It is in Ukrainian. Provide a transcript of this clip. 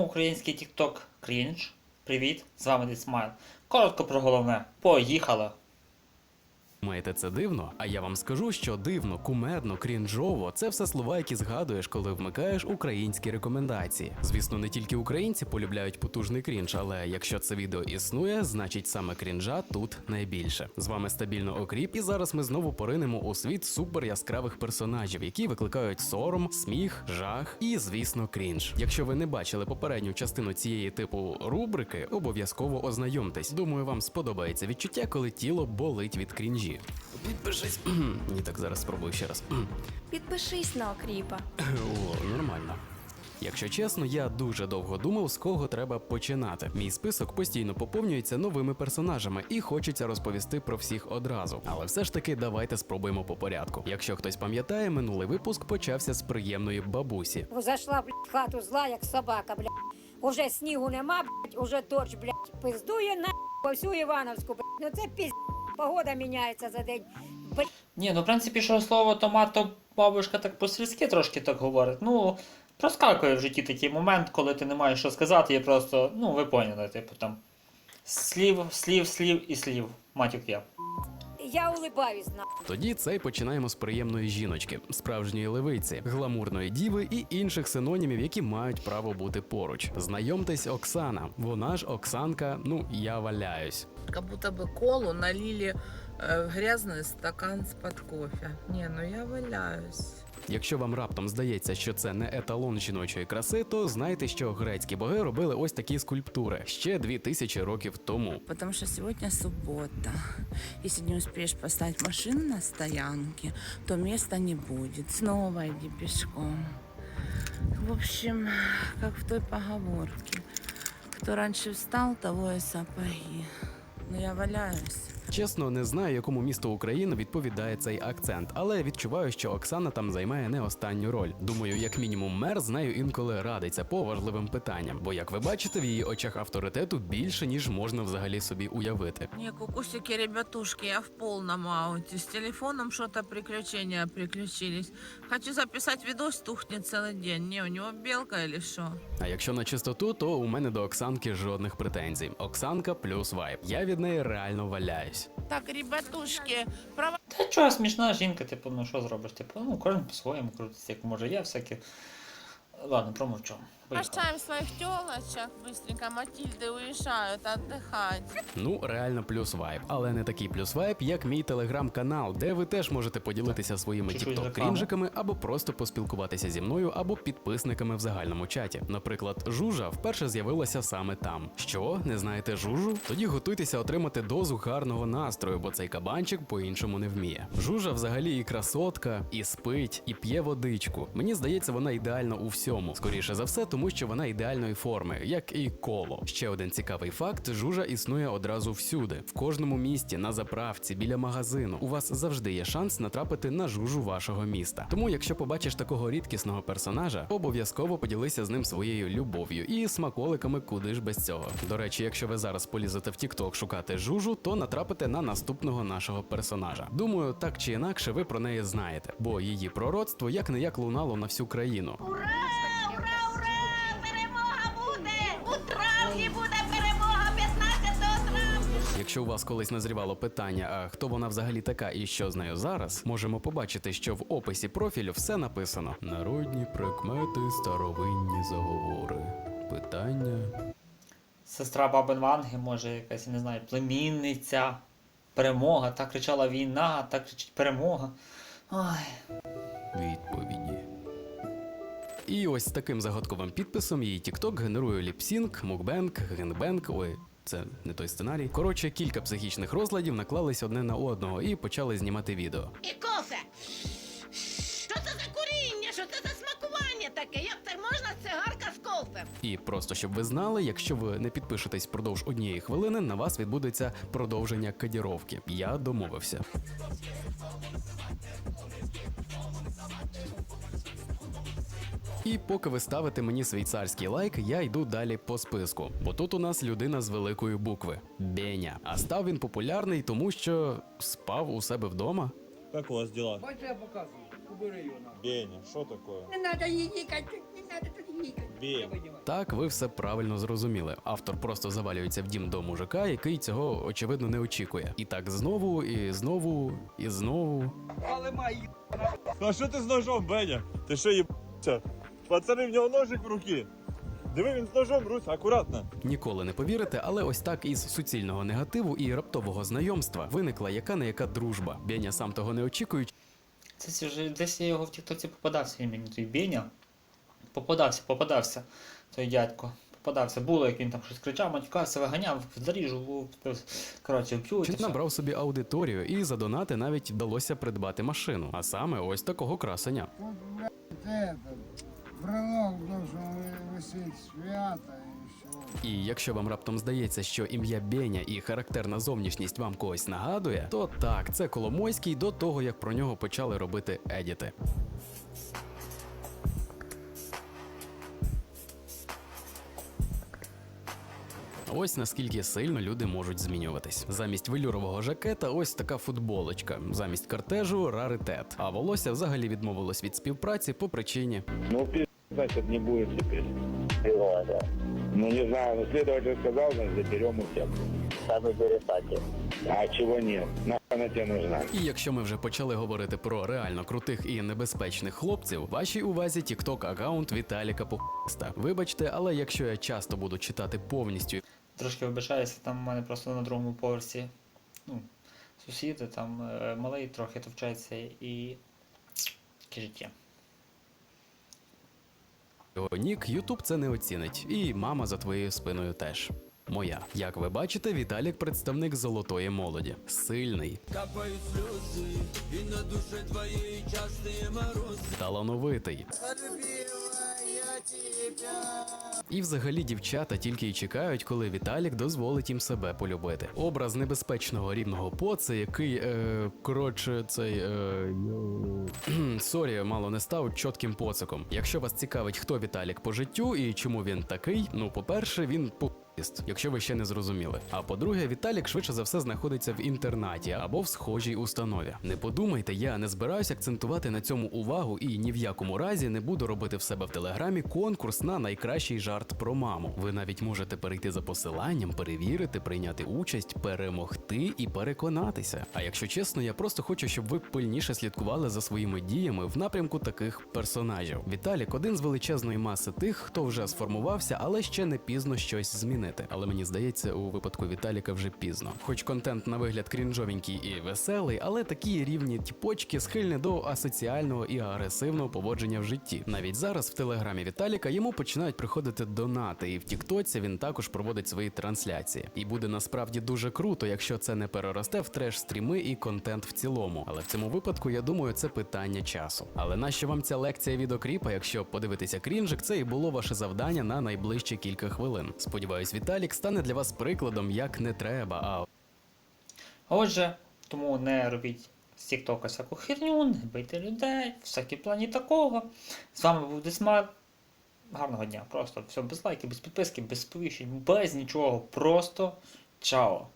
Чому український TikTok крінж? Привіт, з вами Дісмайл. Коротко про головне. Поїхали! Маєте це дивно? А я вам скажу, що дивно, кумедно, крінжово це все слова, які згадуєш, коли вмикаєш українські рекомендації. Звісно, не тільки українці полюбляють потужний крінж, але якщо це відео існує, значить саме крінжа тут найбільше. З вами стабільно окріп, і зараз ми знову поринемо у світ супер яскравих персонажів, які викликають сором, сміх, жах і, звісно, крінж. Якщо ви не бачили попередню частину цієї типу рубрики, обов'язково ознайомтесь. Думаю, вам сподобається відчуття, коли тіло болить від крінжі. Підпишись. Ні, так зараз спробую ще раз. Підпишись на окріпа. О, нормально. Якщо чесно, я дуже довго думав, з кого треба починати. Мій список постійно поповнюється новими персонажами і хочеться розповісти про всіх одразу. Але все ж таки давайте спробуємо по порядку. Якщо хтось пам'ятає, минулий випуск почався з приємної бабусі. Зайшла, блядь, в хату зла, як собака, блядь. Уже снігу нема, блядь, уже дощ, блядь, пиздує на по всю Івановську, блядь. Ну це пізд... Погода міняється за день. Ні, ну в принципі, що слово томат, то бабушка так по-сільськи трошки так говорить. Ну, проскакує в житті такий момент, коли ти не маєш що сказати, і просто, ну, ви поняли, типу там. Слів, слів, слів і слів. Матюк я я улибаюсь, на. Тоді цей починаємо з приємної жіночки, справжньої левиці, гламурної діви і інших синонімів, які мають право бути поруч. Знайомтесь, Оксана. Вона ж Оксанка, ну я валяюсь. Как будто бы колу налили э, в грязный стакан с-под кофе. Не, ну я валяюсь. Якщо вам раптом здається, що це не еталон жіночої краси, то знайте, що грецькі боги робили ось такі скульптури ще дві тисячі років тому. Потому что сегодня суббота. Если не успеешь поставить машину на стоянке, то места не будет. Снова иди пешком. В общем, как в той поговорке. Кто раньше встал, того и сапоги. Но я валяюсь. Чесно, не знаю, якому місту України відповідає цей акцент, але відчуваю, що Оксана там займає не останню роль. Думаю, як мінімум, мер з нею інколи радиться по важливим питанням. Бо, як ви бачите, в її очах авторитету більше ніж можна взагалі собі уявити. Не, кукусики, ребятушки, я в полном ауте. С телефоном что-то приключения приключились. Хочу записать видос, тухнет целый день. Не, у него белка или что? А якщо на чистоту, то у мене до Оксанки жодних претензій. Оксанка плюс вайб. Я від неї реально валяюсь. Так, ребятушки, права... Та чого смішна жінка, типу, ну що зробиш? Типу, ну кожен по-своєму крутиться, як може. Я всякі. Ладно, промовчу. Поїхали. Прощаем своих телочек. Быстренько Матильды уезжают отдыхать. Ну, реально плюс вайб, але не такий плюс вайб, як мій телеграм-канал, де ви теж можете поділитися своїми Чуть-чуть тікток реклама. крінжиками або просто поспілкуватися зі мною або підписниками в загальному чаті. Наприклад, жужа вперше з'явилася саме там. Що не знаєте жужу? Тоді готуйтеся отримати дозу гарного настрою, бо цей кабанчик по-іншому не вміє. Жужа взагалі і красотка, і спить, і п'є водичку. Мені здається, вона ідеальна у всьому. Скоріше за все, тому що вона ідеальної форми, як і коло. Ще один цікавий факт: жужа існує одразу всюди, в кожному місті, на заправці, біля магазину. У вас завжди є шанс натрапити на жужу вашого міста. Тому, якщо побачиш такого рідкісного персонажа, обов'язково поділися з ним своєю любов'ю і смаколиками, куди ж без цього. До речі, якщо ви зараз полізете в TikTok шукати жужу, то натрапите на наступного нашого персонажа. Думаю, так чи інакше ви про неї знаєте, бо її пророцтво як не як лунало на всю країну. Перемога Якщо у вас колись назрівало питання, а хто вона взагалі така і що з нею зараз, можемо побачити, що в описі профілю все написано: народні прикмети, старовинні заговори. Питання. Сестра Бабин Ванги, може, якась, я не знаю, племінниця. Перемога, так кричала війна, так кричить перемога. Ой. Відповіді. І ось з таким загадковим підписом її TikTok генерує ліпсінг, мукбенк, генбенк. Ой, це не той сценарій. Коротше, кілька психічних розладів наклались одне на одного і почали знімати відео. І кофе! Що це за куріння? Що це за смакування таке? Як це можна цигарка з кофе? І просто щоб ви знали, якщо ви не підпишетесь впродовж однієї хвилини, на вас відбудеться продовження кодіровки. Я домовився. І поки ви ставите мені свій царський лайк, я йду далі по списку. Бо тут у нас людина з великої букви Беня. А став він популярний, тому що спав у себе вдома. Как у вас дела? Бать я показываю. Беня, что такое? Не надо її їкати, не надо тут їкати. Бень. Так, ви все правильно зрозуміли. Автор просто завалюється в дім до мужика, який цього очевидно не очікує. І так знову, і знову, і знову. Ну а що ти з ножом, Беня? Ти що їбався? Пацани, в нього ножик в руки. Диви, він з ножом, Русь, акуратно. Ніколи не повірите, але ось так із суцільного негативу і раптового знайомства виникла яка не яка дружба. Беня сам того не очікуючи, Це вже десь я його в тіктоці попадався імені той Беня. Попадався, попадався той дядько. Попадався. Було, як він там щось кричав, матюкався, виганяв, заріжу, коротше, вб'ють. і набрав собі аудиторію, і за донати навіть вдалося придбати машину, а саме ось такого красення. Брелок должен висеть свято и все. І якщо вам раптом здається, що ім'я Беня і характерна зовнішність вам когось нагадує, то так, це Коломойський до того, як про нього почали робити едіти. Ось наскільки сильно люди можуть змінюватись. Замість велюрового жакета ось така футболочка, замість кортежу раритет. А волосся взагалі відмовилось від співпраці по причині Ну, пи***, значит, не будет теперь. Ну, не знаю, но следователь сказал, значит, заберем у всех. Сами перестати. А чего нет? Нахуй она тебе нужна? І якщо ми вже почали говорити про реально крутих і небезпечних хлопців, вашій увазі TikTok аккаунт Віталіка Пухста. Вибачте, але якщо я часто буду читати повністю Трошки вибачаюся, там у мене просто на другому поверсі ну, сусіди, там е, малий трохи товчається і таке життя. Нік, Ютуб це не оцінить, і мама за твоєю спиною теж. Моя, як ви бачите, Віталік представник золотої молоді, сильний, талановитий. І взагалі дівчата тільки й чекають, коли Віталік дозволить їм себе полюбити. Образ небезпечного рівного поца, який, е, коротше, цей. Е, Сорі, мало не став чітким поциком. Якщо вас цікавить, хто Віталік по життю і чому він такий, ну, по-перше, він по. Якщо ви ще не зрозуміли. А по-друге, Віталік швидше за все знаходиться в інтернаті або в схожій установі. Не подумайте, я не збираюсь акцентувати на цьому увагу і ні в якому разі не буду робити в себе в телеграмі конкурс на найкращий жарт про маму. Ви навіть можете перейти за посиланням, перевірити, прийняти участь, перемогти і переконатися. А якщо чесно, я просто хочу, щоб ви пильніше слідкували за своїми діями в напрямку таких персонажів. Віталік один з величезної маси тих, хто вже сформувався, але ще не пізно щось змінити. Але мені здається, у випадку Віталіка вже пізно. Хоч контент на вигляд крінжовенький і веселий, але такі рівні тіпочки схильні до асоціального і агресивного поводження в житті. Навіть зараз в телеграмі Віталіка йому починають приходити донати, і в Тіктоці він також проводить свої трансляції. І буде насправді дуже круто, якщо це не переросте в треш стріми і контент в цілому. Але в цьому випадку я думаю, це питання часу. Але нащо вам ця лекція від окріпа, якщо подивитися крінжик, це і було ваше завдання на найближчі кілька хвилин. Сподіваюсь, Віталік стане для вас прикладом, як не треба. А Отже, тому не робіть з Тіктока всяку херню, не бийте людей, всякі плані такого. З вами був Десмар. Гарного дня. Просто все без лайків, без підписки, без сповіщень, без нічого. Просто чао.